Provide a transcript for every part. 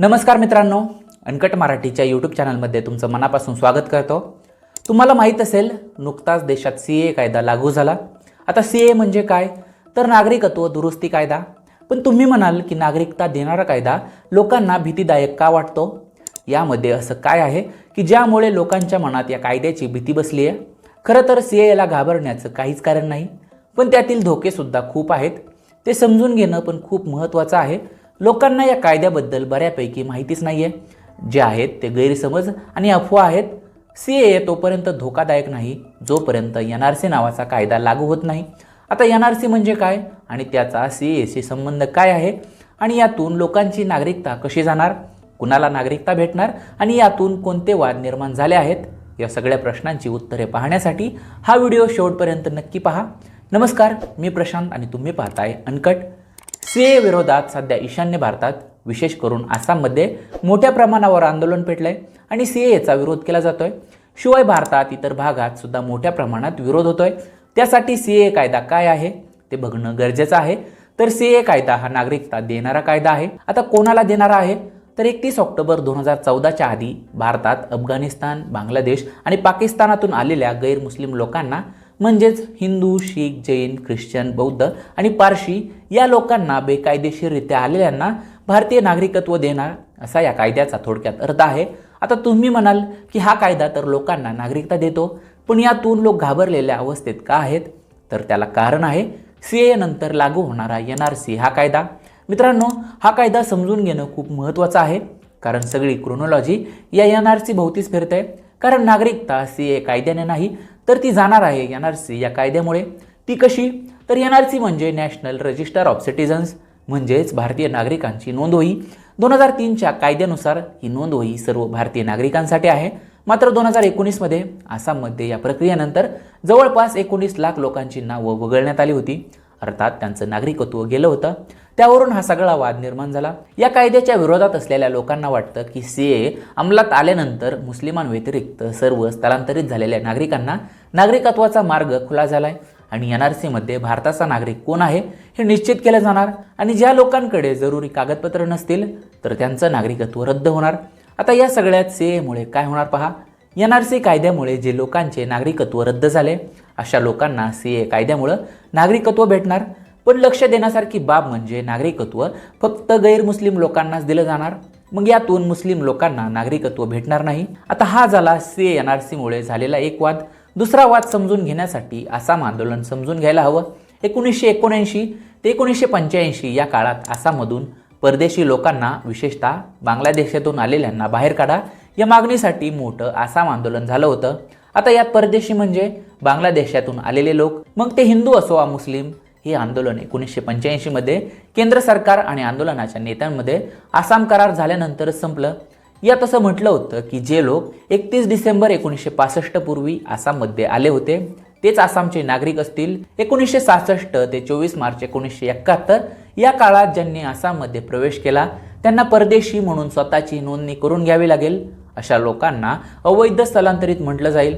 नमस्कार मित्रांनो अनकट मराठीच्या यूट्यूब चॅनलमध्ये तुमचं मनापासून स्वागत करतो. तुम्हाला माहीत असेल नुकताच देशात सी ए कायदा लागू झाला. आता सी ए म्हणजे काय? तर नागरिकत्व दुरुस्ती कायदा. पण तुम्ही म्हणाल की नागरिकता देणारा कायदा लोकांना भीतीदायक का वाटतो? यामध्ये असं काय आहे की ज्यामुळे लोकांच्या मनात या कायद्याची भीती बसली आहे खरं तर सी एला घाबरण्याचं काहीच कारण नाही. पण त्यातील धोकेसुद्धा खूप आहेत. ते समजून घेणं पण खूप महत्त्वाचं आहे. लोकांना या कायद्याबद्दल बऱ्यापैकी माहितीच नाही आहे जे आहेत ते गैरसमज आणि अफवा आहेत. सी ए तोपर्यंत धोकादायक नाही जोपर्यंत एन आर सी नावाचा कायदा लागू होत नाही. आता एन आर सी म्हणजे काय आणि त्याचा सी एशी संबंध काय आहे? आणि यातून लोकांची नागरिकता कशी जाणार? कुणाला नागरिकता भेटणार? आणि यातून कोणते वाद निर्माण झाले आहेत? या सगळ्या प्रश्नांची उत्तरे पाहण्यासाठी हा व्हिडिओ शेवटपर्यंत नक्की पहा. नमस्कार मी प्रशांत आणि तुम्ही पाहताय अनकट. सीए विरोधात सध्या ईशान्य भारतात विशेष करून आसाममध्ये मोठ्या प्रमाणावर आंदोलन पेटलंय आणि सी एचा विरोध केला जातोय. शिवाय भारतात इतर भागात सुद्धा मोठ्या प्रमाणात विरोध होतोय. त्यासाठी सीए कायदा काय आहे ते बघणं गरजेचं आहे. तर सीए कायदा हा नागरिकता देणारा कायदा आहे. आता कोणाला देणारा आहे? तर एकतीस ऑक्टोबर दोन हजार चौदाच्या आधी भारतात अफगाणिस्तान बांगलादेश आणि पाकिस्तानातून आलेल्या गैरमुस्लिम लोकांना म्हणजेच हिंदू शीख जैन ख्रिश्चन बौद्ध आणि पारशी या लोकांना बेकायदेशीररित्या आलेल्यांना भारतीय नागरिकत्व देणार असा या कायद्याचा थोडक्यात अर्थ आहे. आता तुम्ही म्हणाल की हा कायदा तर लोकांना नागरिकता देतो पण यातून लोक घाबरलेल्या अवस्थेत का आहेत? तर त्याला कारण आहे सी ए नंतर लागू होणारा एन आर सी हा कायदा. मित्रांनो हा कायदा समजून घेणं खूप महत्त्वाचं आहे कारण सगळी क्रोनॉलॉजी या एन आर सी भोवतीच फिरते. कारण नागरिकता सी ए कायद्याने नाही तर ती जाणार आहे एन आर सी या कायद्यामुळे. ती कशी? तर एन आर सी म्हणजे नॅशनल रजिस्टर ऑफ सिटिझन्स म्हणजेच भारतीय नागरिकांची नोंद होई दोन हजार तीनच्या कायद्यानुसार ही नोंद होई सर्व भारतीय नागरिकांसाठी आहे. मात्र दोन हजार एकोणीसमध्ये आसाममध्ये या प्रक्रियेनंतर जवळपास एकोणीस लाख लोकांची नावं वगळण्यात आली होती. अर्थात त्यांचं नागरिकत्व गेलं होतं. त्यावरून हा सगळा वाद निर्माण झाला. या कायद्याच्या विरोधात असलेल्या लोकांना वाटतं की सी ए अंमलात आल्यानंतर मुस्लिमांव्यतिरिक्त सर्व स्थलांतरित झालेल्या नागरिकांना नागरिकत्वाचा मार्ग खुला झालाय आणि एन आर सीमध्ये भारताचा नागरिक कोण आहे हे निश्चित केलं जाणार आणि ज्या लोकांकडे जरुरी कागदपत्र नसतील तर त्यांचं नागरिकत्व रद्द होणार. आता या सगळ्यात सी एमुळे काय होणार पहा. एन आर सी कायद्यामुळे जे लोकांचे नागरिकत्व रद्द झाले अशा लोकांना सी ए कायद्यामुळं नागरिकत्व भेटणार. पण लक्ष देण्यासारखी बाब म्हणजे नागरिकत्व. फक्त गैरमुस्लिम लोकांनाच दिलं जाणार. मग यातून मुस्लिम लोकांना नागरिकत्व भेटणार नाही. आता हा झाला सी एन आर सीमुळे झालेला एक वाद. दुसरा वाद समजून घेण्यासाठी आसाम आंदोलन समजून घ्यायला हवं. एकोणीसशे एकोणऐंशी ते एकोणीसशे पंच्याऐंशी या काळात आसाममधून परदेशी लोकांना विशेषतः बांगलादेशातून आलेल्यांना बाहेर काढा. या मागणीसाठी मोठं आसाम आंदोलन झालं होतं. आता यात परदेशी म्हणजे बांगलादेशातून आलेले लोक. मग ते हिंदू असो वा मुस्लिम हे आंदोलन एकोणीसशे पंच्याऐंशीमध्ये केंद्र सरकार आणि आंदोलनाच्या नेत्यांमध्ये आसाम करार झाल्यानंतर संपलं. यात असं म्हटलं होतं की जे लोक एकतीस डिसेंबर एकोणीसशे पासष्ट पूर्वी आसाममध्ये आले होते तेच आसामचे नागरिक असतील. एकोणीसशे सहासष्ट ते चोवीस मार्च एकोणीसशे एकाहत्तर या काळात ज्यांनी आसाममध्ये प्रवेश केला त्यांना परदेशी म्हणून स्वतःची नोंदणी करून घ्यावी लागेल. अशा लोकांना अवैध स्थलांतरित म्हटलं जाईल.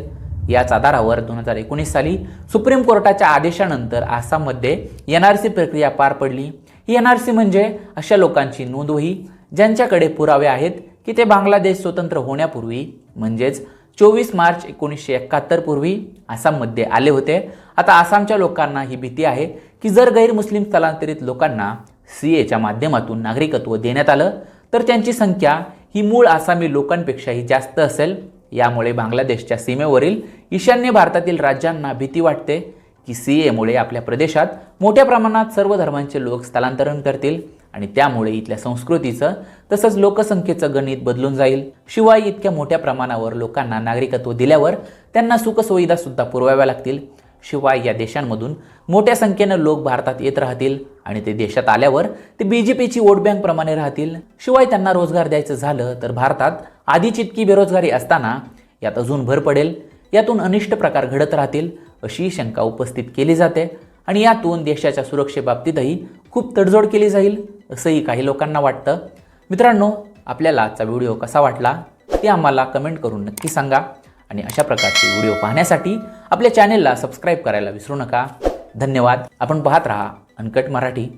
याच आधारावर दोन हजार एकोणीस साली सुप्रीम कोर्टाच्या आदेशानंतर आसाममध्ये एन आर सी प्रक्रिया पार पडली. ही एन आर सी म्हणजे अशा लोकांची नोंद होई ज्यांच्याकडे पुरावे आहेत की ते बांगलादेश स्वतंत्र होण्यापूर्वी म्हणजेच चोवीस मार्च एकोणीसशे एकाहत्तर पूर्वी आसाममध्ये आले होते. आता आसामच्या लोकांना ही भीती आहे की जर गैरमुस्लिम स्थलांतरित लोकांना सी एच्या माध्यमातून नागरिकत्व देण्यात आलं तर त्यांची संख्या ही मूळ आसामी लोकांपेक्षाही जास्त असेल. यामुळे बांगलादेशच्या सीमेवरील ईशान्य भारतातील राज्यांना भीती वाटते की सी एमुळे आपल्या प्रदेशात मोठ्या प्रमाणात सर्व धर्मांचे लोक स्थलांतरण करतील आणि त्यामुळे इथल्या संस्कृतीचं तसंच लोकसंख्येचं गणित बदलून जाईल. शिवाय इतक्या मोठ्या प्रमाणावर लोकांना नागरिकत्व दिल्यावर त्यांना सुखसुविधा सुद्धा पुरवाव्या लागतील. शिवाय या देशांमधून मोठ्या संख्येनं लोक भारतात येत राहतील आणि ते देशात आल्यावर ते बी जे पीची वोट बँकप्रमाणे राहतील. शिवाय त्यांना रोजगार द्यायचं झालं तर भारतात आधीच इतकी बेरोजगारी असताना यात अजून भर पडेल. यातून अनिष्ट प्रकार घडत राहतील अशी शंका उपस्थित केली जाते आणि यातून देशाच्या सुरक्षेबाबतीतही खूप तडजोड केली जाईल असंही काही लोकांना वाटतं. मित्रांनो आपल्याला आजचा व्हिडिओ कसा वाटला ते आम्हाला कमेंट करून नक्की सांगा आणि अशा प्रकारचे व्हिडिओ पाहण्यासाठी आपल्या चॅनेलला सबस्क्राईब करायला विसरू नका. धन्यवाद. आपण पाहत राहा. अनकट मराठी.